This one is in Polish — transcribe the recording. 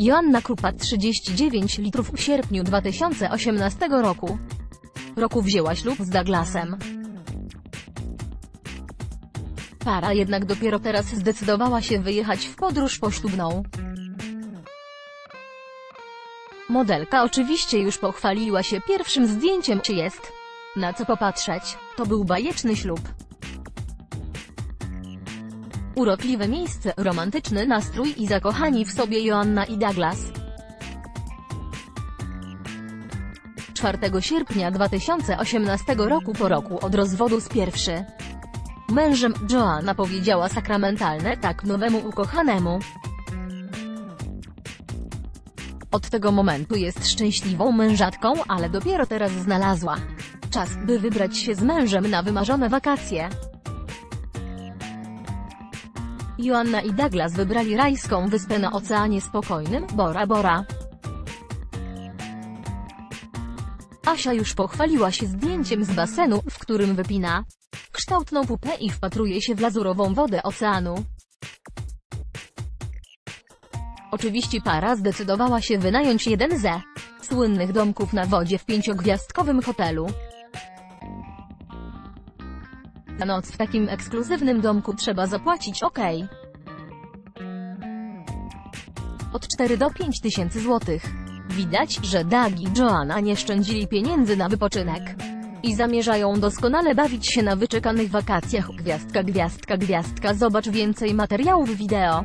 Joanna Krupa 39 litrów w sierpniu 2018 roku. Roku wzięła ślub z Douglasem. Para jednak dopiero teraz zdecydowała się wyjechać w podróż poślubną. Modelka oczywiście już pochwaliła się pierwszym zdjęciem, czy jest. Na co popatrzeć, to był bajeczny ślub. Urokliwe miejsce, romantyczny nastrój i zakochani w sobie Joanna i Douglas. 4 sierpnia 2018 roku po roku od rozwodu z pierwszy. Mężem Joanna powiedziała sakramentalne tak nowemu ukochanemu. Od tego momentu jest szczęśliwą mężatką, ale dopiero teraz znalazła czas, by wybrać się z mężem na wymarzone wakacje. Joanna i Douglas wybrali rajską wyspę na Oceanie Spokojnym, Bora Bora. Asia już pochwaliła się zdjęciem z basenu, w którym wypina kształtną pupę i wpatruje się w lazurową wodę oceanu. Oczywiście para zdecydowała się wynająć jeden ze słynnych domków na wodzie w pięciogwiazdkowym hotelu. Na noc w takim ekskluzywnym domku trzeba zapłacić ok. Od 4 do 5 tysięcy złotych. Widać, że Doug i Joanna nie szczędzili pieniędzy na wypoczynek. I zamierzają doskonale bawić się na wyczekanych wakacjach. Gwiazdka, gwiazdka, gwiazdka. Zobacz więcej materiałów wideo.